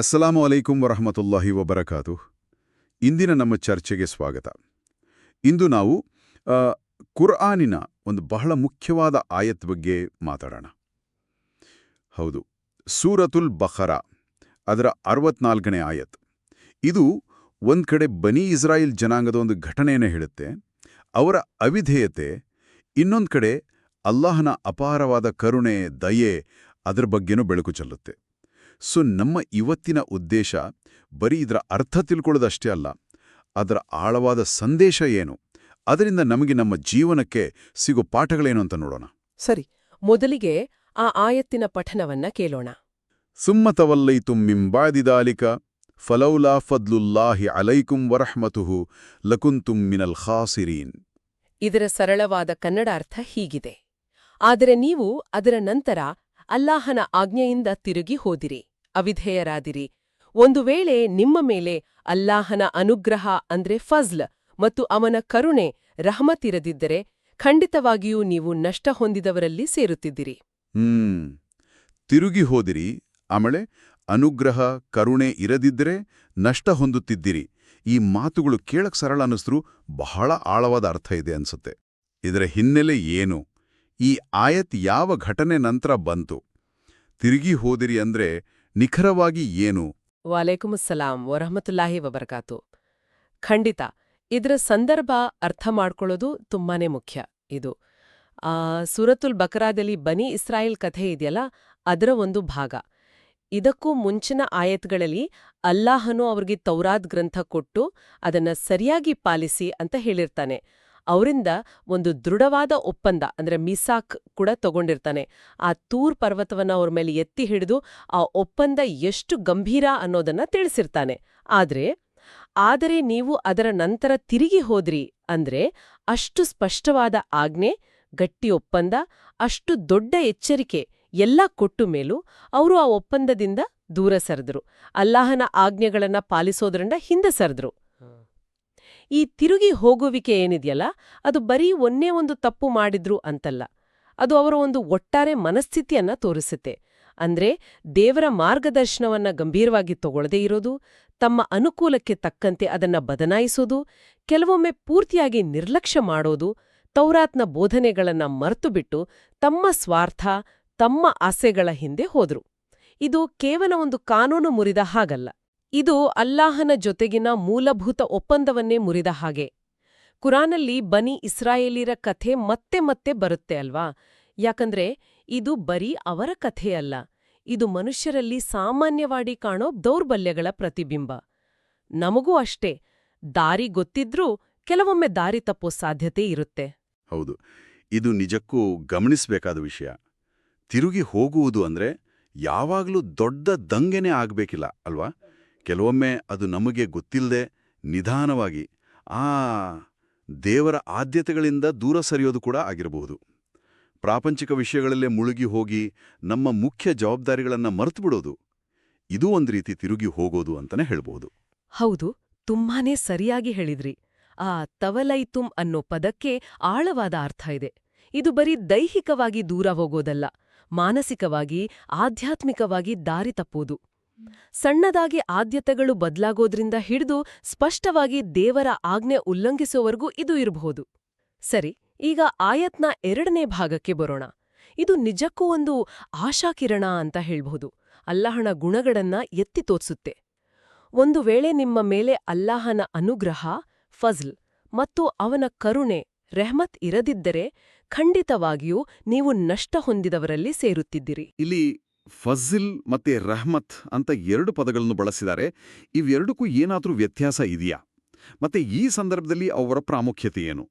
ಅಸ್ಸಲಾಮು ಅಲೈಕುಂ ವರಹಮತುಲ್ಲಾಹಿ ವಬರಕಾತು ಇಂದಿನ ನಮ್ಮ ಚರ್ಚೆಗೆ ಸ್ವಾಗತ. ಇಂದು ನಾವು ಕುರ್ಆನಿನ ಒಂದು ಬಹಳ ಮುಖ್ಯವಾದ ಆಯತ್ ಬಗ್ಗೆ ಮಾತಾಡೋಣ. ಹೌದು, ಸೂರತುಲ್ ಬಖರ ಅದರ ಅರವತ್ನಾಲ್ಕನೇ ಆಯತ್. ಇದು ಒಂದು ಕಡೆ ಬನಿ ಇಸ್ರಾಯಿಲ್ ಜನಾಂಗದ ಒಂದು ಘಟನೆಯನ್ನು ಹೇಳುತ್ತೆ. ಅವರ ಅವಿಧೇಯತೆ, ಇನ್ನೊಂದು ಕಡೆ ಅಲ್ಲಾಹನ ಅಪಾರವಾದ ಕರುಣೆ, ದಯೆ ಅದರ ಬಗ್ಗೆನೂ ಬೆಳಕು ಚೆಲ್ಲುತ್ತೆ. ಸೊ ನಮ್ಮ ಇವತ್ತಿನ ಉದ್ದೇಶ ಬರೀ ಇದರ ಅರ್ಥ ತಿಳ್ಕೊಳ್ಳೋದಷ್ಟೇ ಅಲ್ಲ ಅದರ ಆಳವಾದ ಸಂದೇಶ ಏನು? ಅದರಿಂದ ನಮಗೆ ನಮ್ಮ ಜೀವನಕ್ಕೆ ಸಿಗೋ ಪಾಠಗಳೇನು ಅಂತ ನೋಡೋಣ. ಸರಿ ಮೊದಲಿಗೆ ಆ ಆಯತ್ತಿನ ಪಠನವನ್ನ ಕೇಳೋಣ. ಸುಮ್ಮತವಲ್ಲೈ ಮಿಂಬಾದಿದಾಲಿಕ ಫಲೌಲಾ ಫದ್ಲುಲ್ಲಾಹಿ ಅಲೈಕುಂ ವರಹ್ಮತುಹು ಲಕುಂತುಂ ಮಿನಲ್ ಖಾಸಿರೀನ್. ಇದರ ಸರಳವಾದ ಕನ್ನಡ ಅರ್ಥ ಹೀಗಿದೆ. ಆದರೆ ನೀವು ಅದರ ನಂತರ ಅಲ್ಲಾಹನ ಆಜ್ಞೆಯಿಂದ ತಿರುಗಿ ಹೋದಿರಿ. ಅವಿಧೇಯರಾದಿರಿ. ಒಂದು ವೇಳೆ ನಿಮ್ಮ ಮೇಲೆ ಅಲ್ಲಾಹನ ಅನುಗ್ರಹ ಅಂದ್ರೆ ಫಜ್ಲ್ ಮತ್ತು ಅವನ ಕರುಣೆ ರಹಮತಿರದಿದ್ದರೆ ಖಂಡಿತವಾಗಿಯೂ ನೀವು ನಷ್ಟ ಹೊಂದಿದವರಲ್ಲಿ ಸೇರುತ್ತಿದ್ದಿರಿ. ತಿರುಗಿ ಹೋದಿರಿ. ಆಮೇಲೆ ಅನುಗ್ರಹ, ಕರುಣೆ ಇರದಿದ್ದರೆ ನಷ್ಟ ಹೊಂದುತ್ತಿದ್ದಿರಿ. ಈ ಮಾತುಗಳು ಕೇಳಕ್ ಸರಳ ಅನ್ನಿಸ್ರು ಬಹಳ ಆಳವಾದ ಅರ್ಥ ಇದೆ ಅನ್ಸುತ್ತೆ. ಇದರ ಹಿನ್ನೆಲೆ ಏನು? ಈ ಆಯತ್ ಯಾವ ಘಟನೆ ನಂತರ ಬಂತು? ತಿರುಗಿ ಹೋದಿರಿ ಅಂದ್ರೆ ನಿಖರವಾಗಿ ಏನು? ವಾಲೇಕುಮುಸ್ಸಲಾಂ ವರಹಮತುಲ್ಲಾಹಿ ವಬರ್ಕಾತು. ಖಂಡಿತ, ಇದರ ಸಂದರ್ಭ ಅರ್ಥ ಮಾಡ್ಕೊಳ್ಳೋದು ತುಂಬಾನೇ ಮುಖ್ಯ ಇದು. ಸೂರತುಲ್ ಬಕರಾದಲ್ಲಿ ಬನಿ ಇಸ್ರಾಯಿಲ್ ಕಥೆ ಇದೆಯಲ್ಲ, ಅದರ ಒಂದು ಭಾಗ. ಇದಕ್ಕೂ ಮುಂಚಿನ ಆಯತ್ಗಳಲ್ಲಿ ಅಲ್ಲಾಹನು ಅವ್ರಿಗೆ ತೌರಾದ್ ಗ್ರಂಥ ಕೊಟ್ಟು ಅದನ್ನ ಸರಿಯಾಗಿ ಪಾಲಿಸಿ ಅಂತ ಹೇಳಿರ್ತಾನೆ. ಅವರಿಂದ ಒಂದು ದೃಢವಾದ ಒಪ್ಪಂದ, ಅಂದ್ರೆ ಮಿಸಾಕ್ ಕೂಡ ತಗೊಂಡಿರ್ತಾನೆ. ಆ ತೂರ್ ಪರ್ವತವನ್ನ ಅವ್ರ ಮೇಲೆ ಎತ್ತಿ ಹಿಡಿದು ಆ ಒಪ್ಪಂದ ಎಷ್ಟು ಗಂಭೀರ ಅನ್ನೋದನ್ನ ತಿಳಿಸಿರ್ತಾನೆ. ಆದ್ರೆ, ಆದರೆ ನೀವು ಅದರ ನಂತರ ತಿರುಗಿ ಹೋದ್ರಿ ಅಂದ್ರೆ ಅಷ್ಟು ಸ್ಪಷ್ಟವಾದ ಆಜ್ಞೆ, ಗಟ್ಟಿ ಒಪ್ಪಂದ, ಅಷ್ಟು ದೊಡ್ಡ ಎಚ್ಚರಿಕೆ ಎಲ್ಲ ಕೊಟ್ಟು ಮೇಲೂ ಅವರು ಆ ಒಪ್ಪಂದದಿಂದ ದೂರ ಸರಿದ್ರು. ಅಲ್ಲಾಹನ ಆಜ್ಞೆಗಳನ್ನು ಪಾಲಿಸೋದ್ರಿಂದ ಹಿಂದೆ ಸರಿದ್ರು. ಈ ತಿರುಗಿ ಹೋಗುವಿಕೆ ಏನಿದೆಯಲ್ಲ, ಅದು ಬರೀ ಒಂದೇ ಒಂದು ತಪ್ಪು ಮಾಡಿದ್ರು ಅಂತಲ್ಲ. ಅದು ಅವರ ಒಂದು ಒಟ್ಟಾರೆ ಮನಸ್ಥಿತಿಯನ್ನ ತೋರಿಸುತ್ತೆ. ಅಂದ್ರೆ ದೇವರ ಮಾರ್ಗದರ್ಶನವನ್ನ ಗಂಭೀರವಾಗಿ ತಗೊಳ್ಳದೇ ಇರೋದು, ತಮ್ಮ ಅನುಕೂಲಕ್ಕೆ ತಕ್ಕಂತೆ ಅದನ್ನ ಬದಲಾಯಿಸೋದು, ಕೆಲವೊಮ್ಮೆ ಪೂರ್ತಿಯಾಗಿ ನಿರ್ಲಕ್ಷ್ಯ ಮಾಡೋದು, ತೌರಾತ್ನ ಬೋಧನೆಗಳನ್ನ ಮರೆತುಬಿಟ್ಟು ತಮ್ಮ ಸ್ವಾರ್ಥ, ತಮ್ಮ ಆಸೆಗಳ ಹಿಂದೆ ಹೋದ್ರು. ಇದು ಕೇವಲ ಒಂದು ಕಾನೂನು ಮುರಿದ ಹಾಗಲ್ಲ. ಇದು ಅಲ್ಲಾಹನ ಜೊತೆಗಿನ ಮೂಲಭೂತ ಒಪ್ಪಂದವನ್ನೇ ಮುರಿದ ಹಾಗೆ. ಕುರಾನಲ್ಲಿ ಬನಿ ಇಸ್ರಾಯೇಲಿರ ಕಥೆ ಮತ್ತೆ ಮತ್ತೆ ಬರುತ್ತೆ ಅಲ್ವಾ? ಯಾಕಂದ್ರೆ ಇದು ಬರೀ ಅವರ ಕಥೆಯಲ್ಲ, ಇದು ಮನುಷ್ಯರಲ್ಲಿ ಸಾಮಾನ್ಯವಾಗಿ ಕಾಣೋ ದೌರ್ಬಲ್ಯಗಳ ಪ್ರತಿಬಿಂಬ. ನಮಗೂ ಅಷ್ಟೇ, ದಾರಿ ಗೊತ್ತಿದ್ರೂ ಕೆಲವೊಮ್ಮೆ ದಾರಿ ತಪ್ಪೋ ಸಾಧ್ಯತೆ ಇರುತ್ತೆ. ಹೌದು, ಇದು ನಿಜಕ್ಕೂ ಗಮನಿಸಬೇಕಾದ ವಿಷಯ. ತಿರುಗಿ ಹೋಗುವುದು ಅಂದ್ರೆ ಯಾವಾಗಲೂ ದೊಡ್ಡ ದಂಗೆನೇ ಆಗ್ಬೇಕಿಲ್ಲ, ಅಲ್ವಾ? ಕೆಲವೊಮ್ಮೆ ಅದು ನಮಗೆ ಗೊತ್ತಿಲ್ಲದೆ ನಿಧಾನವಾಗಿ, ಆ ದೇವರ ಆದ್ಯತೆಗಳಿಂದ ದೂರ ಸರಿಯೋದು ಕೂಡ ಆಗಿರಬಹುದು. ಪ್ರಾಪಂಚಿಕ ವಿಷಯಗಳಲ್ಲೇ ಮುಳುಗಿ ಹೋಗಿ ನಮ್ಮ ಮುಖ್ಯ ಜವಾಬ್ದಾರಿಗಳನ್ನು ಮರೆತು ಬಿಡೋದು ಇದು ಒಂದು ರೀತಿ ತಿರುಗಿ ಹೋಗೋದು ಅಂತಲೇ ಹೇಳ್ಬೋದು ಹೌದು, ತುಂಬಾನೇ ಸರಿಯಾಗಿ ಹೇಳಿದ್ರಿ. ಆ ತವಲೈತುಂ ಅನ್ನೋ ಪದಕ್ಕೆ ಆಳವಾದ ಅರ್ಥ ಇದೆ. ಇದು ಬರೀ ದೈಹಿಕವಾಗಿ ದೂರ ಹೋಗೋದಲ್ಲ, ಮಾನಸಿಕವಾಗಿ, ಆಧ್ಯಾತ್ಮಿಕವಾಗಿ ದಾರಿ ತಪ್ಪೋದು. ಸಣ್ಣದಾಗಿ ಆದ್ಯತೆಗಳು ಬದಲಾಗೋದ್ರಿಂದ ಹಿಡಿದು ಸ್ಪಷ್ಟವಾಗಿ ದೇವರ ಆಜ್ಞೆ ಉಲ್ಲಂಘಿಸುವವರೆಗೂ ಇದು ಇರಬಹುದು. ಸರಿ, ಈಗ ಆಯತ್ನ ಎರಡನೇ ಭಾಗಕ್ಕೆ ಬರೋಣ. ಇದು ನಿಜಕ್ಕೂ ಒಂದು ಆಶಾಕಿರಣ ಅಂತ ಹೇಳ್ಬಹುದು. ಅಲ್ಲಾಹನ ಗುಣಗಳನ್ನ ಎತ್ತಿ ತೋರಿಸುತ್ತೆ. ಒಂದು ವೇಳೆ ನಿಮ್ಮ ಮೇಲೆ ಅಲ್ಲಾಹನ ಅನುಗ್ರಹ, ಫಜ್ಲ್ ಮತ್ತು ಅವನ ಕರುಣೆ, ರೆಹಮತ್ ಇರದಿದ್ದರೆ ಖಂಡಿತವಾಗಿಯೂ ನೀವು ನಷ್ಟ ಹೊಂದಿದವರಲ್ಲಿ ಸೇರುತ್ತಿದ್ದೀರಿ. ಇಲ್ಲಿ ಫಜಿಲ್ ಮತ್ತೆ ರಹಮತ್ ಅಂತ ಎರಡು ಪದಗಳನ್ನು ಬಳಸಿದ್ದಾರೆ. ಇವೆರಡಕ್ಕೂ ಏನಾದರೂ ವ್ಯತ್ಯಾಸ ಇದೆಯಾ? ಮತ್ತೆ ಈ ಸಂದರ್ಭದಲ್ಲಿ ಅವರ ಪ್ರಾಮುಖ್ಯತೆ ಏನು?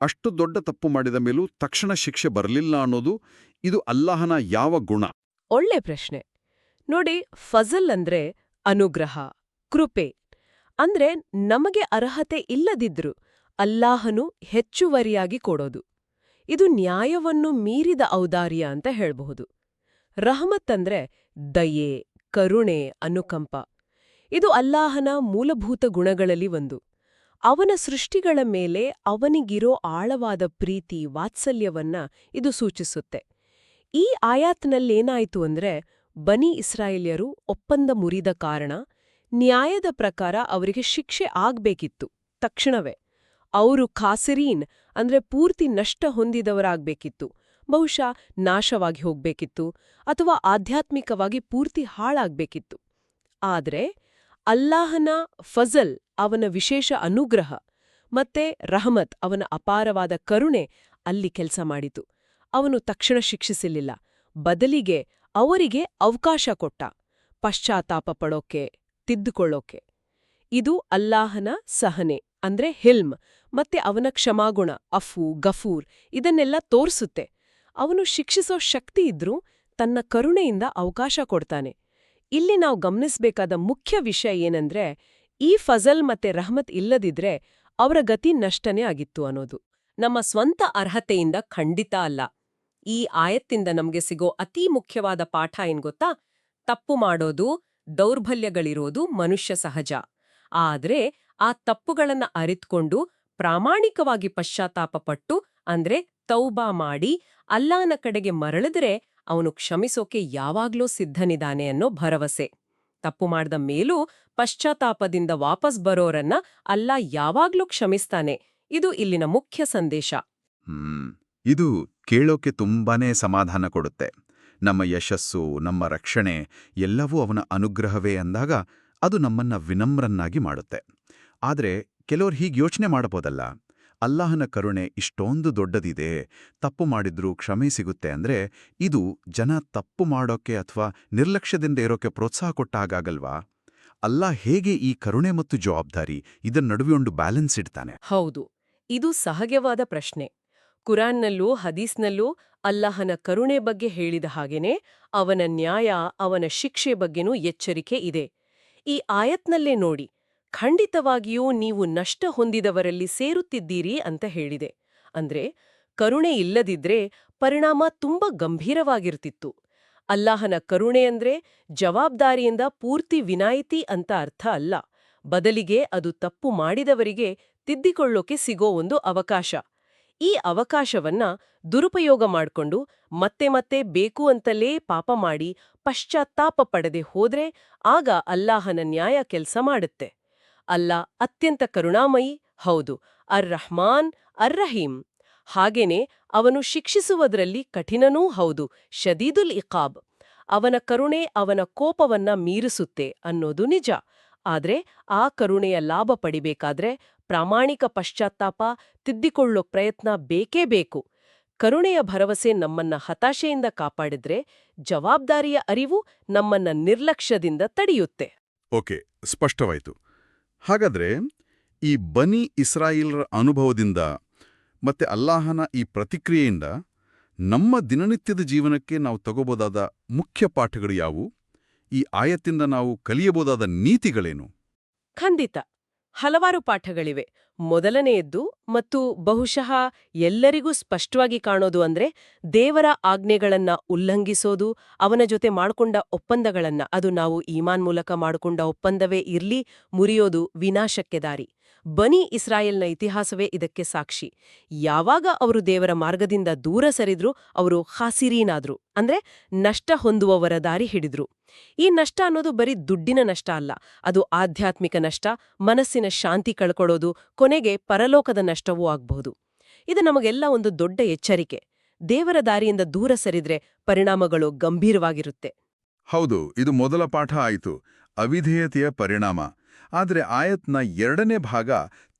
ಅಷ್ಟು ದೊಡ್ಡ ತಪ್ಪು ಮಾಡಿದ ಮೇಲೂ ತಕ್ಷಣ ಶಿಕ್ಷೆ ಬರಲಿಲ್ಲ ಅನ್ನೋದು ಇದು ಅಲ್ಲಾಹನ ಯಾವ ಗುಣ? ಒಳ್ಳೆ ಪ್ರಶ್ನೆ. ನೋಡಿ ಫಜಲ್ ಅಂದ್ರೆ ಅನುಗ್ರಹ, ಕೃಪೆ. ಅಂದ್ರೆ ನಮಗೆ ಅರ್ಹತೆ ಇಲ್ಲದಿದ್ರು ಅಲ್ಲಾಹನು ಹೆಚ್ಚುವರಿಯಾಗಿ ಕೊಡೋದು. ಇದು ನ್ಯಾಯವನ್ನು ಮೀರಿದ ಔದಾರ್ಯ ಅಂತ ಹೇಳ್ಬಹುದು. ರಹಮತ್ ಅಂದ್ರೆ ದಯೆ, ಕರುಣೆ ಅನುಕಂಪ ಇದು ಅಲ್ಲಾಹನ ಮೂಲಭೂತ ಗುಣಗಳಲ್ಲಿ ಒಂದು. ಅವನ ಸೃಷ್ಟಿಗಳ ಮೇಲೆ ಅವನಿಗಿರೋ ಆಳವಾದ ಪ್ರೀತಿ, ವಾತ್ಸಲ್ಯವನ್ನ ಇದು ಸೂಚಿಸುತ್ತೆ. ಈ ಆಯಾತ್ನಲ್ಲೇನಾಯ್ತು ಅಂದ್ರೆ ಬನಿ ಇಸ್ರಾಯೇಲ್ಯರು ಒಪ್ಪಂದ ಮುರಿದ ಕಾರಣ ನ್ಯಾಯದ ಪ್ರಕಾರ ಅವರಿಗೆ ಶಿಕ್ಷೆ ಆಗ್ಬೇಕಿತ್ತು, ತಕ್ಷಣವೇ. ಅವರು ಖಾಸಿರೀನ್ ಅಂದ್ರೆ ಪೂರ್ತಿ ನಷ್ಟ ಹೊಂದಿದವರಾಗ್ಬೇಕಿತ್ತು. ಬಹುಶಃ ನಾಶವಾಗಿ ಹೋಗ್ಬೇಕಿತ್ತು ಅಥವಾ ಆಧ್ಯಾತ್ಮಿಕವಾಗಿ ಪೂರ್ತಿ ಹಾಳಾಗ್ಬೇಕಿತ್ತು. ಆದರೆ ಅಲ್ಲಾಹನ ಫಜಲ್ ಅವನ ವಿಶೇಷ ಅನುಗ್ರಹ ಮತ್ತೆ ರಹಮತ್ ಅವನ ಅಪಾರವಾದ ಕರುಣೆ ಅಲ್ಲಿ ಕೆಲಸ ಮಾಡಿತು. ಅವನು ತಕ್ಷಣ ಶಿಕ್ಷಿಸಲಿಲ್ಲ ಬದಲಿಗೆ ಅವರಿಗೆ ಅವಕಾಶ ಕೊಟ್ಟ. ಪಶ್ಚಾತ್ತಾಪ ಪಡೋಕೆ, ತಿದ್ದುಕೊಳ್ಳೋಕೆ. ಇದು ಅಲ್ಲಾಹನ ಸಹನೆ ಅಂದ್ರೆ ಹಿಲ್ಮ್ ಮತ್ತೆ ಅವನ ಕ್ಷಮಾಗುಣ ಅಫು ಗಫೂರ್ ಇದನ್ನೆಲ್ಲ ತೋರ್ಸುತ್ತೆ. ಅವನು ಶಿಕ್ಷಿಸೋ ಶಕ್ತಿ ಇದ್ರೂ ತನ್ನ ಕರುಣೆಯಿಂದ ಅವಕಾಶ ಕೊಡ್ತಾನೆ. ಇಲ್ಲಿ ನಾವು ಗಮನಿಸಬೇಕಾದ ಮುಖ್ಯ ವಿಷಯ ಏನಂದ್ರೆ, ಈ ಫಜಲ್ ಮತ್ತೆ ರಹಮತ್ ಇಲ್ಲದಿದ್ರೆ ಅವರ ಗತಿ ನಷ್ಟನೇ ಆಗಿತ್ತು ಅನ್ನೋದು. ನಮ್ಮ ಸ್ವಂತ ಅರ್ಹತೆಯಿಂದ ಖಂಡಿತ ಅಲ್ಲ. ಈ ಆಯತ್ತಿಂದ ನಮ್ಗೆ ಸಿಗೋ ಅತೀ ಮುಖ್ಯವಾದ ಪಾಠ ಏನ್ ಗೊತ್ತಾ? ತಪ್ಪು ಮಾಡೋದು, ದೌರ್ಬಲ್ಯಗಳಿರೋದು ಮನುಷ್ಯ ಸಹಜ. ಆದ್ರೆ ಆ ತಪ್ಪುಗಳನ್ನ ಅರಿತ್ಕೊಂಡು ಪ್ರಾಮಾಣಿಕವಾಗಿ ಪಶ್ಚಾತ್ತಾಪ ಪಟ್ಟು ಅಂದ್ರೆ ತೌಬಾ ಮಾಡಿ ಅಲ್ಲಾನ ಕಡೆಗೆ ಮರಳಿದ್ರೆ ಅವನು ಕ್ಷಮಿಸೋಕೆ ಯಾವಾಗ್ಲೂ ಸಿದ್ಧನಿದಾನೆ ಅನ್ನೋ ಭರವಸೆ. ತಪ್ಪು ಮಾಡ್ದ ಮೇಲೂ ಪಶ್ಚಾತ್ತಾಪದಿಂದ ವಾಪಸ್ ಬರೋರನ್ನ ಅಲ್ಲ ಯಾವಾಗ್ಲೂ ಕ್ಷಮಿಸ್ತಾನೆ. ಇದು ಇಲ್ಲಿನ ಮುಖ್ಯ ಸಂದೇಶ. ಇದು ಕೇಳೋಕೆ ತುಂಬಾನೇ ಸಮಾಧಾನ ಕೊಡುತ್ತೆ. ನಮ್ಮ ಯಶಸ್ಸು, ನಮ್ಮ ರಕ್ಷಣೆ ಎಲ್ಲವೂ ಅವನ ಅನುಗ್ರಹವೇ ಅಂದಾಗ ಅದು ನಮ್ಮನ್ನ ವಿನಮ್ರನ್ನಾಗಿ ಮಾಡುತ್ತೆ. ಆದ್ರೆ ಕೆಲವರು ಹೀಗೆ ಯೋಚನೆ ಮಾಡಬಹುದಲ್ಲ? ಅಲ್ಲಾಹನ ಕರುಣೆ ಇಷ್ಟೊಂದು ದೊಡ್ಡದಿದೆ, ತಪ್ಪು ಮಾಡಿದ್ರೂ ಕ್ಷಮೆ ಸಿಗುತ್ತೆ ಅಂದ್ರೆ ಇದು ಜನ ತಪ್ಪು ಮಾಡೋಕೆ ಅಥವಾ ನಿರ್ಲಕ್ಷ್ಯದಿಂದ ಇರೋಕೆ ಪ್ರೋತ್ಸಾಹ ಕೊಟ್ಟ ಹಾಗಾಗಲ್ವಾ ಅಲ್ಲಾ ಹೇಗೆ ಈ ಕರುಣೆ ಮತ್ತು ಜವಾಬ್ದಾರಿ ಇದರ ನಡುವೆ ಒಂದು ಬ್ಯಾಲೆನ್ಸ್ ಇಡ್ತಾನೆ? ಹೌದು, ಇದು ಸಹಜವಾದ ಪ್ರಶ್ನೆ. ಕುರಾನ್ನಲ್ಲೂ, ಹದೀಸ್ನಲ್ಲೂ ಅಲ್ಲಾಹನ ಕರುಣೆ ಬಗ್ಗೆ ಹೇಳಿದ ಹಾಗೇನೆ ಅವನ ನ್ಯಾಯ, ಅವನ ಶಿಕ್ಷೆ ಬಗ್ಗೆನೂ ಎಚ್ಚರಿಕೆ ಇದೆ. ಈ ಆಯತ್ನಲ್ಲೇ ನೋಡಿ ಖಂಡಿತವಾಗಿಯೂ ನೀವು ನಷ್ಟ ಹೊಂದಿದವರಲ್ಲಿ ಸೇರುತ್ತಿದ್ದೀರಿ ಅಂತ ಹೇಳಿದೆ. ಅಂದ್ರೆ, ಕರುಣೆ ಇಲ್ಲದಿದ್ರೆ ಪರಿಣಾಮ ತುಂಬಾ ಗಂಭೀರವಾಗಿರ್ತಿತ್ತು. ಅಲ್ಲಾಹನ ಕರುಣೆ ಅಂದ್ರೆ ಜವಾಬ್ದಾರಿಯಿಂದ ಪೂರ್ತಿ ವಿನಾಯಿತಿ ಅಂತ ಅರ್ಥ ಅಲ್ಲ. ಬದಲಿಗೆ ಅದು ತಪ್ಪು ಮಾಡಿದವರಿಗೆ ತಿದ್ದಿಕೊಳ್ಳೋಕೆ ಸಿಗೋ ಒಂದು ಅವಕಾಶ. ಈ ಅವಕಾಶವನ್ನ ದುರುಪಯೋಗ ಮಾಡ್ಕೊಂಡು ಮತ್ತೆ ಮತ್ತೆ ಬೇಕು ಅಂತಲೇ ಪಾಪ ಮಾಡಿ ಪಶ್ಚಾತ್ತಾಪ ಪಡೆದೆ ಹೋದ್ರೆ ಆಗ ಅಲ್ಲಾಹನ ನ್ಯಾಯ ಕೆಲಸ ಮಾಡುತ್ತೆ. ಅಲ್ಲ, ಅತ್ಯಂತ ಕರುಣಾಮಯಿ, ಹೌದು ಅರ್ ರಹ್ಮಾನ್ ಅರ್ ರಹೀಂ ಹಾಗೇನೆ ಅವನು ಶಿಕ್ಷಿಸುವುದರಲ್ಲಿ ಕಠಿಣನೂ ಹೌದು, ಶದೀದುಲ್ ಇಕಾಬ್ ಅವನ ಕರುಣೆ ಅವನ ಕೋಪವನ್ನ ಮೀರಿಸುತ್ತೆ ಅನ್ನೋದು ನಿಜ. ಆದ್ರೆ ಆ ಕರುಣೆಯ ಲಾಭ ಪಡಿಬೇಕಾದ್ರೆ ಪ್ರಾಮಾಣಿಕ ಪಶ್ಚಾತ್ತಾಪ, ತಿದ್ದಿಕೊಳ್ಳೋ ಪ್ರಯತ್ನ ಬೇಕೇ ಬೇಕು. ಕರುಣೆಯ ಭರವಸೆ ನಮ್ಮನ್ನ ಹತಾಶೆಯಿಂದ ಕಾಪಾಡಿದ್ರೆ ಜವಾಬ್ದಾರಿಯ ಅರಿವು ನಮ್ಮನ್ನ ನಿರ್ಲಕ್ಷ್ಯದಿಂದ ತಡೆಯುತ್ತೆ. ಓಕೆ, ಸ್ಪಷ್ಟವಾಯಿತು. ಹಾಗಾದ್ರೆ ಈ ಬನಿ ಇಸ್ರಾಯಿಲ್ರ ಅನುಭವದಿಂದ ಮತ್ತೆ ಅಲ್ಲಾಹನ ಈ ಪ್ರತಿಕ್ರಿಯೆಯಿಂದ ನಮ್ಮ ದಿನನಿತ್ಯದ ಜೀವನಕ್ಕೆ ನಾವು ತಗೋಬೋದಾದ ಮುಖ್ಯ ಪಾಠಗಳು ಯಾವುವು? ಈ ಆಯತ್ತಿಂದ ನಾವು ಕಲಿಯಬಹುದಾದ ನೀತಿಗಳೇನು? ಖಂಡಿತ. ಹಲವಾರು ಪಾಠಗಳಿವೆ. ಮೊದಲನೆಯದ್ದು ಮತ್ತು ಬಹುಶಃ ಎಲ್ಲರಿಗೂ ಸ್ಪಷ್ಟವಾಗಿ ಕಾಣೋದು ಅಂದ್ರೆ ದೇವರ ಆಜ್ಞೆಗಳನ್ನ ಉಲ್ಲಂಘಿಸೋದು, ಅವನ ಜೊತೆ ಮಾಡ್ಕೊಂಡ ಒಪ್ಪಂದಗಳನ್ನ. ಅದು ನಾವು ಈಮಾನ್ ಮೂಲಕ ಮಾಡ್ಕೊಂಡ ಒಪ್ಪಂದವೇ ಇರ್ಲಿ, ಮುರಿಯೋದು ವಿನಾಶಕ್ಕೆ ದಾರಿ. ಬನಿ ಇಸ್ರಾಯೇಲ್ನ ಇತಿಹಾಸವೇ ಇದಕ್ಕೆ ಸಾಕ್ಷಿ. ಯಾವಾಗ ಅವರು ದೇವರ ಮಾರ್ಗದಿಂದ ದೂರ ಸರಿದ್ರು, ಅವರು ಹಾಸಿರೀನಾದ್ರು ಅಂದ್ರೆ ನಷ್ಟ ಹೊಂದುವವರ ದಾರಿ ಹಿಡಿದ್ರು. ಈ ನಷ್ಟ ಅನ್ನೋದು ಬರೀ ದುಡ್ಡಿನ ನಷ್ಟ ಅಲ್ಲ, ಅದು ಆಧ್ಯಾತ್ಮಿಕ ನಷ್ಟ, ಮನಸ್ಸಿನ ಶಾಂತಿ ಕಳ್ಕೊಳ್ಳೋದು ಕೊನೆಗೆ ಪರಲೋಕದ ನಷ್ಟವೂ ಆಗ್ಬಹುದು. ಇದು ನಮಗೆಲ್ಲ ಒಂದು ದೊಡ್ಡ ಎಚ್ಚರಿಕೆ. ದೇವರ ದಾರಿಯಿಂದ ದೂರ ಸರಿದ್ರೆ ಪರಿಣಾಮಗಳು ಗಂಭೀರವಾಗಿರುತ್ತೆ. ಹೌದು, ಇದು ಮೊದಲ ಪಾಠ ಆಯಿತು. ಅವಿಧೇಯತೆಯ ಪರಿಣಾಮ. ಆದರೆ ಆಯತ್ನ ಎರಡನೇ ಭಾಗ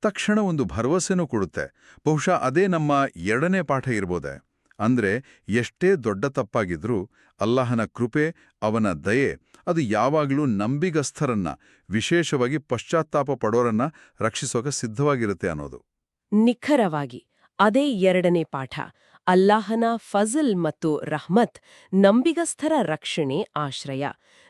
ತಕ್ಷಣ ಒಂದು ಭರವಸೆನೂ ಕೊಡುತ್ತೆ. ಬಹುಶಃ ಅದೇ ನಮ್ಮ ಎರಡನೇ ಪಾಠ ಇರ್ಬೋದೆ. ಅಂದ್ರೆ ಎಷ್ಟೇ ದೊಡ್ಡ ತಪ್ಪಾಗಿದ್ರೂ ಅಲ್ಲಾಹನ ಕೃಪೆ, ಅವನ ದಯೆ ಅದು ಯಾವಾಗಲೂ ನಂಬಿಗಸ್ಥರನ್ನ, ವಿಶೇಷವಾಗಿ ಪಶ್ಚಾತ್ತಾಪ ಪಡೋರನ್ನ ರಕ್ಷಿಸೋಕೆ ಸಿದ್ಧವಾಗಿರುತ್ತೆ ಅನ್ನೋದು. ನಿಖರವಾಗಿ, ಅದೇ ಎರಡನೇ ಪಾಠ, ಅಲ್ಲಾಹನ ಫಜಲ್ ಮತ್ತು ರಹಮತ್, ನಂಬಿಗಸ್ಥರ ರಕ್ಷಣೆ ಆಶ್ರಯ.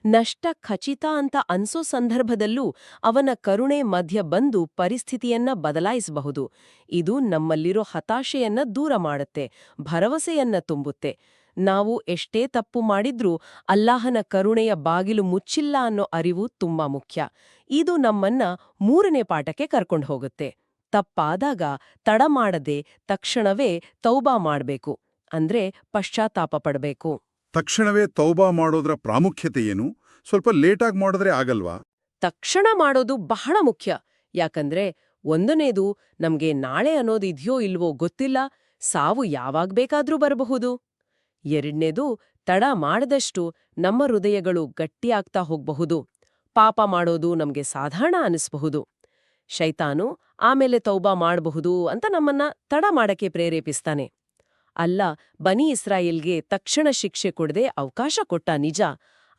ನಷ್ಟ ಖಚಿತ ಅಂತ ಅನ್ಸೋ ಸಂದರ್ಭದಲ್ಲೂ ಅವನ ಕರುಣೆ ಮಧ್ಯ ಬಂದು ಪರಿಸ್ಥಿತಿಯನ್ನ ಬದಲಾಯಿಸಬಹುದು. ಇದು ನಮ್ಮಲ್ಲಿರೋ ಹತಾಶೆಯನ್ನ ದೂರ ಮಾಡುತ್ತೆ, ಭರವಸೆಯನ್ನ ತುಂಬುತ್ತೆ. ನಾವು ಎಷ್ಟೇ ತಪ್ಪು ಮಾಡಿದ್ರೂ ಅಲ್ಲಾಹನ ಕರುಣೆಯ ಬಾಗಿಲು ಮುಚ್ಚಿಲ್ಲ ಅನ್ನೋ ಅರಿವು ತುಂಬಾ ಮುಖ್ಯ. ಇದು ನಮ್ಮನ್ನ ಮೂರನೇ ಪಾಠಕ್ಕೆ ಕರ್ಕೊಂಡು ಹೋಗುತ್ತೆ. ತಪ್ಪಾದಾಗ ತಡ ಮಾಡದೆ ತಕ್ಷಣವೇ ತೌಬಾ ಮಾಡಬೇಕು. ಅಂದ್ರೆ ಪಶ್ಚಾತ್ತಾಪ ಪಡಬೇಕು. ತಕ್ಷಣವೇ ತೌಬಾ ಮಾಡೋದ್ರ ಪ್ರಾಮುಖ್ಯತೆ ಏನು? ಸ್ವಲ್ಪ ಲೇಟಾಗಿ ಮಾಡಿದ್ರೆ ಆಗಲ್ವಾ? ತಕ್ಷಣ ಮಾಡೋದು ಬಹಳ ಮುಖ್ಯ. ಯಾಕಂದ್ರೆ ಒಂದನೇದು ನಮ್ಗೆ ನಾಳೆ ಅನ್ನೋದು ಇದೆಯೋ ಇಲ್ವೋ ಗೊತ್ತಿಲ್ಲ ಸಾವು ಯಾವಾಗ ಬೇಕಾದ್ರೂ ಬರಬಹುದು. ಎರಡನೇದು ತಡ ಮಾಡದಷ್ಟು ನಮ್ಮ ಹೃದಯಗಳು ಗಟ್ಟಿಯಾಗ್ತಾ ಹೋಗ್ಬಹುದು. ಪಾಪ ಮಾಡೋದು ನಮ್ಗೆ ಸಾಧಾರಣ ಅನಿಸ್ಬಹುದು. ಶೈತಾನು ಆಮೇಲೆ ತೌಬಾ ಮಾಡಬಹುದು ಅಂತ ನಮ್ಮನ್ನ ತಡ ಮಾಡಕ್ಕೆ ಪ್ರೇರೇಪಿಸ್ತಾನೆ. ಅಲ್ಲ, ಬನಿ ಇಸ್ರಾಯೇಲ್ಗೆ ತಕ್ಷಣ ಶಿಕ್ಷೆ ಕೊಡದೆ ಅವಕಾಶ ಕೊಟ್ಟ ನಿಜ.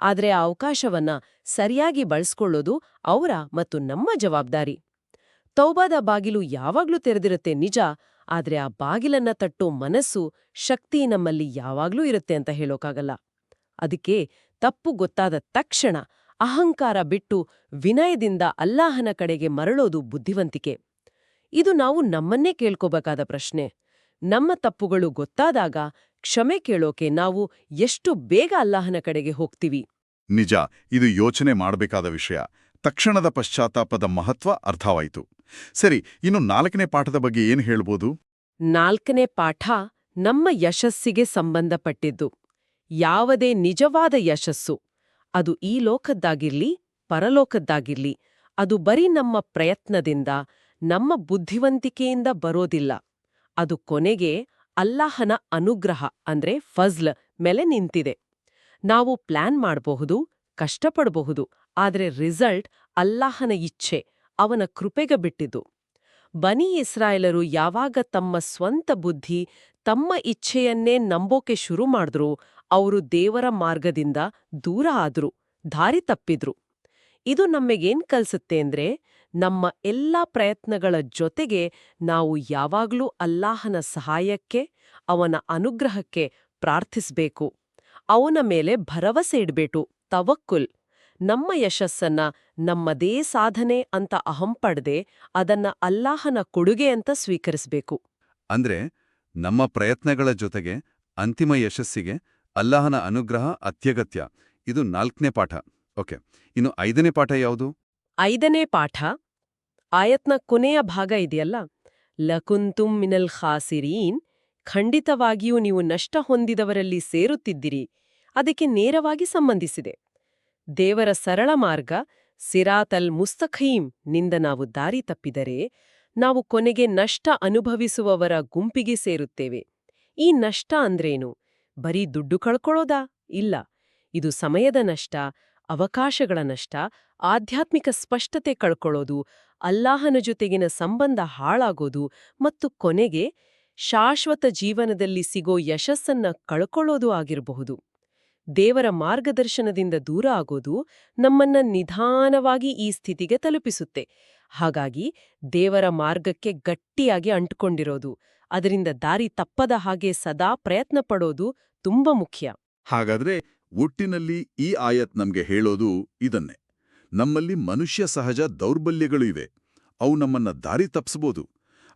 ಆದರೆ ಆ ಅವಕಾಶವನ್ನ ಸರಿಯಾಗಿ ಬಳಸ್ಕೊಳ್ಳೋದು ಅವರ ಮತ್ತು ನಮ್ಮ ಜವಾಬ್ದಾರಿ. ತೌಬಾದ ಬಾಗಿಲು ಯಾವಾಗ್ಲೂ ತೆರೆದಿರುತ್ತೆ ನಿಜ ಆದ್ರೆ ಆ ಬಾಗಿಲನ್ನ ತಟ್ಟೋ ಮನಸ್ಸು ಶಕ್ತಿ ನಮ್ಮಲ್ಲಿ ಯಾವಾಗ್ಲೂ ಇರುತ್ತೆ ಅಂತ ಹೇಳೋಕಾಗಲ್ಲ. ಅದಕ್ಕೆ ತಪ್ಪು ಗೊತ್ತಾದ ತಕ್ಷಣ ಅಹಂಕಾರ ಬಿಟ್ಟು ವಿನಯದಿಂದ ಅಲ್ಲಾಹನ ಕಡೆಗೆ ಮರಳೋದು ಬುದ್ಧಿವಂತಿಕೆ. ಇದು ನಾವು ನಮ್ಮನ್ನೇ ಕೇಳ್ಕೋಬೇಕಾದ ಪ್ರಶ್ನೆ. ನಮ್ಮ ತಪ್ಪುಗಳು ಗೊತ್ತಾದಾಗ ಕ್ಷಮೆ ಕೇಳೋಕೆ ನಾವು ಎಷ್ಟು ಬೇಗ ಅಲ್ಲಾಹನ ಕಡೆಗೆ ಹೋಗ್ತೀವಿ? ನಿಜ, ಇದು ಯೋಚನೆ ಮಾಡಬೇಕಾದ ವಿಷಯ. ತಕ್ಷಣದ ಪಶ್ಚಾತ್ತಾಪದ ಮಹತ್ವ ಅರ್ಥವಾಯಿತು. ಸರಿ, ಇನ್ನು ನಾಲ್ಕನೇ ಪಾಠದ ಬಗ್ಗೆ ಏನು ಹೇಳ್ಬೋದು? ನಾಲ್ಕನೇ ಪಾಠ ನಮ್ಮ ಯಶಸ್ಸಿಗೆ ಸಂಬಂಧಪಟ್ಟಿದ್ದು. ಯಾವುದೇ ನಿಜವಾದ ಯಶಸ್ಸು. ಅದು ಈ ಲೋಕದ್ದಾಗಿರ್ಲಿ, ಪರಲೋಕದ್ದಾಗಿರ್ಲಿ, ಅದು ಬರೀ ನಮ್ಮ ಪ್ರಯತ್ನದಿಂದ, ನಮ್ಮ ಬುದ್ಧಿವಂತಿಕೆಯಿಂದ ಬರೋದಿಲ್ಲ. ಅದು ಕೊನೆಗೆ ಅಲ್ಲಾಹನ ಅನುಗ್ರಹ, ಅಂದ್ರೆ ಫಜ್ಲ್, ಮೇಲೆ ನಿಂತಿದೆ. ನಾವು ಪ್ಲಾನ್ ಮಾಡಬಹುದು, ಕಷ್ಟಪಡಬಹುದು ಆದ್ರೆ ರಿಸಲ್ಟ್ ಅಲ್ಲಾಹನ ಇಚ್ಛೆ, ಅವನ ಕೃಪೆಗ ಬಿಟ್ಟಿದ್ದು. ಬನಿ ಇಸ್ರಾಯೇಲರು ಯಾವಾಗ ತಮ್ಮ ಸ್ವಂತ ಬುದ್ಧಿ, ತಮ್ಮ ಇಚ್ಛೆಯನ್ನೇ ನಂಬೋಕೆ ಶುರು ಮಾಡಿದ್ರು, ಅವರು ದೇವರ ಮಾರ್ಗದಿಂದ ದೂರ ಆದ್ರು, ದಾರಿ ತಪ್ಪಿದ್ರು. ಇದು ನಮಗೇನ್ ಕಲ್ಸುತ್ತೆ ಅಂದ್ರೆ, ನಮ್ಮ ಎಲ್ಲಾ ಪ್ರಯತ್ನಗಳ ಜೊತೆಗೆ ನಾವು ಯಾವಾಗ್ಲೂ ಅಲ್ಲಾಹನ ಸಹಾಯಕ್ಕೆ, ಅವನ ಅನುಗ್ರಹಕ್ಕೆ ಪ್ರಾರ್ಥಿಸಬೇಕು. ಅವನ ಮೇಲೆ ಭರವಸೆ ಇಡಬೇಕು, ತವಕ್ಕುಲ್. ನಮ್ಮ ಯಶಸ್ಸನ್ನ ನಮ್ಮದೇ ಸಾಧನೆ ಅಂತ ಅಹಂಪಡದೆ ಅದನ್ನ ಅಲ್ಲಾಹನ ಕೊಡುಗೆ ಅಂತ ಸ್ವೀಕರಿಸಬೇಕು. ಅಂದ್ರೆ ನಮ್ಮ ಪ್ರಯತ್ನಗಳ ಜೊತೆಗೆ ಅಂತಿಮ ಯಶಸ್ಸಿಗೆ ಅಲ್ಲಾಹನ ಅನುಗ್ರಹ ಅತ್ಯಗತ್ಯ. ಇದು ನಾಲ್ಕನೇ ಪಾಠ. ಓಕೆ ಇನ್ನು ಐದನೇ ಪಾಠ ಯಾವುದು? ಐದನೇ ಪಾಠ ಆಯತ್ನ ಕೊನೆಯ ಭಾಗ ಇದೆಯಲ್ಲ? ಲಕುಂತುಂ ಮಿನಲ್ ಖಾಸಿರೀನ್ ಖಂಡಿತವಾಗಿಯೂ ನೀವು ನಷ್ಟ ಹೊಂದಿದವರಲ್ಲಿ ಸೇರುತ್ತಿದ್ದಿರಿ ಅದಕ್ಕೆ ನೇರವಾಗಿ ಸಂಬಂಧಿಸಿದೆ. ದೇವರ ಸರಳ ಮಾರ್ಗ ಸಿರಾತಲ್ ಮುಸ್ತಖೀಂ ನಿಂದ ನಾವು ದಾರಿ ತಪ್ಪಿದರೆ ನಾವು ಕೊನೆಗೆ ನಷ್ಟ ಅನುಭವಿಸುವವರ ಗುಂಪಿಗೆ ಸೇರುತ್ತೇವೆ. ಈ ನಷ್ಟ ಅಂದ್ರೇನು? ಬರೀ ದುಡ್ಡು ಕಳ್ಕೊಳ್ಳೋದಾ? ಇಲ್ಲ. ಇದು ಸಮಯದ ನಷ್ಟ, ಅವಕಾಶಗಳ ನಷ್ಟ, ಆಧ್ಯಾತ್ಮಿಕ ಸ್ಪಷ್ಟತೆ ಕಳ್ಕೊಳ್ಳೋದು, ಅಲ್ಲಾಹನ ಜೊತೆಗಿನ ಸಂಬಂಧ ಹಾಳಾಗೋದು ಮತ್ತು ಕೊನೆಗೆ ಶಾಶ್ವತ ಜೀವನದಲ್ಲಿ ಸಿಗೋ ಯಶಸ್ಸನ್ನ ಕಳ್ಕೊಳ್ಳೋದು ಆಗಿರಬಹುದು. ದೇವರ ಮಾರ್ಗದರ್ಶನದಿಂದ ದೂರ ಆಗೋದು ನಮ್ಮನ್ನ ನಿಧಾನವಾಗಿ ಈ ಸ್ಥಿತಿಗೆ ತಲುಪಿಸುತ್ತೆ. ಹಾಗಾಗಿ ದೇವರ ಮಾರ್ಗಕ್ಕೆ ಗಟ್ಟಿಯಾಗಿ ಅಂಟ್ಕೊಂಡಿರೋದು, ಅದರಿಂದ ದಾರಿ ತಪ್ಪದ ಹಾಗೆ ಸದಾ ಪ್ರಯತ್ನ ಪಡೋದು ತುಂಬ ಮುಖ್ಯ. ಹಾಗಾದ್ರೆ ಒಟ್ಟಿನಲ್ಲಿ ಈ ಆಯತ್ ನಮ್ಗೆ ಹೇಳೋದು ಇದನ್ನೇ. ನಮ್ಮಲ್ಲಿ ಮನುಷ್ಯ ಸಹಜ ದೌರ್ಬಲ್ಯಗಳು ಇವೆ. ಅವು ನಮ್ಮನ್ನ ದಾರಿ ತಪ್ಪಿಸಬಹುದು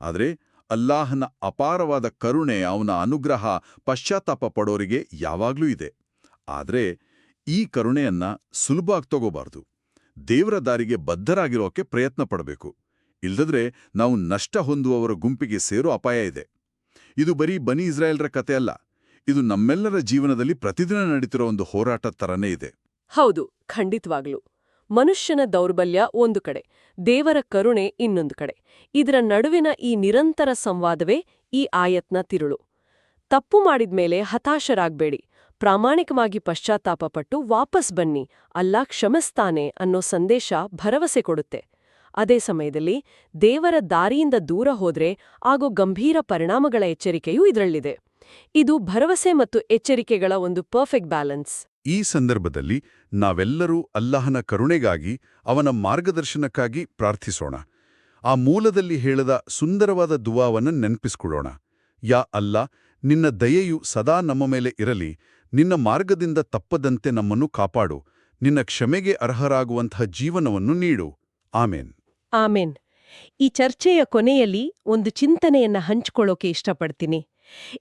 ಆದ್ರೆ ಅಲ್ಲಾಹನ ಅಪಾರವಾದ ಕರುಣೆ, ಅವನ ಅನುಗ್ರಹ, ಪಶ್ಚಾತ್ತಾಪ ಪಡೋರಿಗೆ ಯಾವಾಗ್ಲೂ ಇದೆ. ಆದ್ರೆ ಈ ಕರುಣೆಯನ್ನ ಸುಲಭವಾಗಿ ತಗೋಬಾರ್ದು. ದೇವರ ದಾರಿಗೆ ಬದ್ಧರಾಗಿರೋಕೆ ಪ್ರಯತ್ನ ಪಡಬೇಕು. ಇಲ್ಲದ್ರೆ ನಾವು ನಷ್ಟ ಹೊಂದುವವರ ಗುಂಪಿಗೆ ಸೇರೋ ಅಪಾಯ ಇದೆ. ಇದು ಬರೀ ಬನಿ ಇಸ್ರಾಯೇಲ್ರ ಕತೆ ಅಲ್ಲ ಇದು ನಮ್ಮೆಲ್ಲರ ಜೀವನದಲ್ಲಿ ಪ್ರತಿದಿನ ನಡೀತಿರೋ ಒಂದು ಹೋರಾಟ ತರನೇ ಇದೆ. ಹೌದು, ಖಂಡಿತವಾಗ್ಲೂ. ಮನುಷ್ಯನ ದೌರ್ಬಲ್ಯ ಒಂದು ಕಡೆ, ದೇವರ ಕರುಣೆ ಇನ್ನೊಂದು ಕಡೆ. ಇದರ ನಡುವಿನ ಈ ನಿರಂತರ ಸಂವಾದವೇ ಈ ಆಯತ್ನ ತಿರುಳು. ತಪ್ಪು ಮಾಡಿದ್ಮೇಲೆ ಹತಾಶರಾಗ್ಬೇಡಿ. ಪ್ರಾಮಾಣಿಕವಾಗಿ ಪಶ್ಚಾತ್ತಾಪಪಟ್ಟು ವಾಪಸ್ ಬನ್ನಿ, ಅಲ್ಲಾ ಕ್ಷಮಿಸ್ತಾನೆ ಅನ್ನೋ ಸಂದೇಶ ಭರವಸೆ ಕೊಡುತ್ತೆ. ಅದೇ ಸಮಯದಲ್ಲಿ ದೇವರ ದಾರಿಯಿಂದ ದೂರ ಹೋದ್ರೆ ಆಗೋ ಗಂಭೀರ ಪರಿಣಾಮಗಳ ಎಚ್ಚರಿಕೆಯೂ ಇದರಲ್ಲಿದೆ. ಇದು ಭರವಸೆ ಮತ್ತು ಎಚ್ಚರಿಕೆಗಳ ಒಂದು ಪರ್ಫೆಕ್ಟ್ ಬ್ಯಾಲೆನ್ಸ್ ಈ ಸಂದರ್ಭದಲ್ಲಿ ನಾವೆಲ್ಲರೂ ಅಲ್ಲಾಹನ ಕರುಣೆಗಾಗಿ, ಅವನ ಮಾರ್ಗದರ್ಶನಕ್ಕಾಗಿ ಪ್ರಾರ್ಥಿಸೋಣ. ಆ ಮೂಲದಲ್ಲಿ ಹೇಳದ ಸುಂದರವಾದ ದುವಾವನ್ನು ನೆನಪಿಸ್ಕೊಳ್ಳೋಣ. ಯಾ ಅಲ್ಲ, ನಿನ್ನ ದಯೆಯು ಸದಾ ನಮ್ಮ ಮೇಲೆ ಇರಲಿ. ನಿನ್ನ ಮಾರ್ಗದಿಂದ ತಪ್ಪದಂತೆ ನಮ್ಮನ್ನು ಕಾಪಾಡು. ನಿನ್ನ ಕ್ಷಮೆಗೆ ಅರ್ಹರಾಗುವಂತಹ ಜೀವನವನ್ನು ನೀಡು. ಆಮೇನ್. ಆಮೇನ್. ಈ ಚರ್ಚೆಯ ಕೊನೆಯಲ್ಲಿ ಒಂದು ಚಿಂತನೆಯನ್ನ ಹಂಚಿಕೊಳ್ಳೋಕೆ ಇಷ್ಟಪಡ್ತೀನಿ.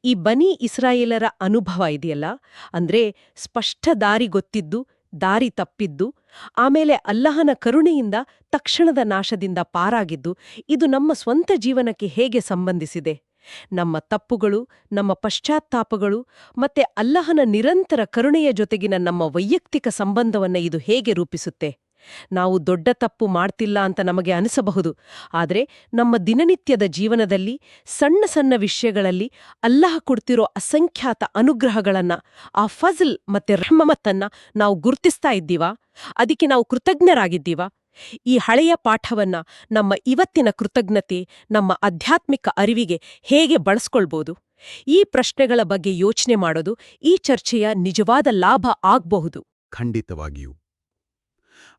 ಈ ಬನಿ ಇಸ್ರಾಯೇಲರ ಅನುಭವ ಇದೆಯಲ್ಲ? ಅಂದ್ರೆ ಸ್ಪಷ್ಟ ದಾರಿ ಗೊತ್ತಿದ್ದು, ದಾರಿ ತಪ್ಪಿದ್ದು, ಆಮೇಲೆ ಅಲ್ಲಹನ ಕರುಣೆಯಿಂದ ತಕ್ಷಣದ ನಾಶದಿಂದ ಪಾರಾಗಿದ್ದು, ಇದು ನಮ್ಮ ಸ್ವಂತ ಜೀವನಕ್ಕೆ ಹೇಗೆ ಸಂಬಂಧಿಸಿದೆ? ನಮ್ಮ ತಪ್ಪುಗಳು, ನಮ್ಮ ಪಶ್ಚಾತ್ತಾಪಗಳು ಮತ್ತೆ ಅಲ್ಲಹನ ನಿರಂತರ ಕರುಣೆಯ ಜೊತೆಗಿನ ನಮ್ಮ ವೈಯಕ್ತಿಕ ಸಂಬಂಧವನ್ನ ಇದು ಹೇಗೆ ರೂಪಿಸುತ್ತೆ? ನಾವು ದೊಡ್ಡ ತಪ್ಪು ಮಾಡ್ತಿಲ್ಲ ಅಂತ ನಮಗೆ ಅನಿಸಬಹುದು, ಆದರೆ ನಮ್ಮ ದಿನನಿತ್ಯದ ಜೀವನದಲ್ಲಿ ಸಣ್ಣ ಸಣ್ಣ ವಿಷಯಗಳಲ್ಲಿ ಅಲ್ಲಾಹ ಕೊಡ್ತಿರೋ ಅಸಂಖ್ಯಾತ ಅನುಗ್ರಹಗಳನ್ನ, ಆ ಫಜಲ್ ಮತ್ತೆ ರಹಮತ್ತನ್ನ ನಾವು ಗುರ್ತಿಸ್ತಾ ಇದ್ದೀವಾ? ಅದಕ್ಕೆ ನಾವು ಕೃತಜ್ಞರಾಗಿದ್ದೀವಾ? ಈ ಹಳೆಯ ಪಾಠವನ್ನ ನಮ್ಮ ಇವತ್ತಿನ ಕೃತಜ್ಞತೆ, ನಮ್ಮ ಆಧ್ಯಾತ್ಮಿಕ ಅರಿವಿಗೆ ಹೇಗೆ ಬಳಸ್ಕೊಳ್ಬೋದು? ಈ ಪ್ರಶ್ನೆಗಳ ಬಗ್ಗೆ ಯೋಚನೆ ಮಾಡೋದು, ಈ ಚರ್ಚೆಯ ನಿಜವಾದ ಲಾಭ ಆಗಬಹುದು? ಖಂಡಿತವಾಗಿಯೂ.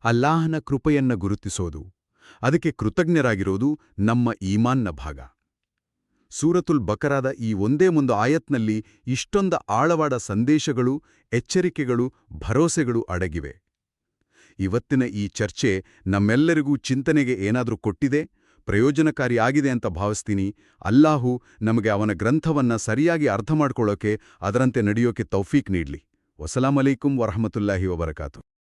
ಅಲ್ಲಾಹನ ಕೃಪೆಯನ್ನ ಗುರುತಿಸೋದು, ಅದಕ್ಕೆ ಕೃತಜ್ಞರಾಗಿರೋದು ನಮ್ಮ ಈಮಾನ್ನ ಭಾಗ. ಸೂರತುಲ್ ಬಕರಾದ ಈ ಒಂದೇ ಒಂದು ಆಯತ್ನಲ್ಲಿ ಇಷ್ಟೊಂದು ಆಳವಾದ ಸಂದೇಶಗಳು, ಎಚ್ಚರಿಕೆಗಳು ಭರೋಸೆಗಳು ಅಡಗಿವೆ. ಇವತ್ತಿನ ಈ ಚರ್ಚೆ ನಮ್ಮೆಲ್ಲರಿಗೂ ಚಿಂತನೆಗೆ ಏನಾದರೂ ಕೊಟ್ಟಿದೆ? ಪ್ರಯೋಜನಕಾರಿಯಾಗಿದೆ ಅಂತ ಭಾವಿಸ್ತೀನಿ. ಅಲ್ಲಾಹು ನಮಗೆ ಅವನ ಗ್ರಂಥವನ್ನ ಸರಿಯಾಗಿ ಅರ್ಥ ಮಾಡಿಕೊಳ್ಳೋಕೆ, ಅದರಂತೆ ನಡೆಯೋಕೆ ತೌಫೀಕ್ ನೀಡಲಿ. ವಸಲಾಂ ಅಲೈಕುಂ ವರಹಮತುಲ್ಲಾಹಿ ವಬರಕಾತು.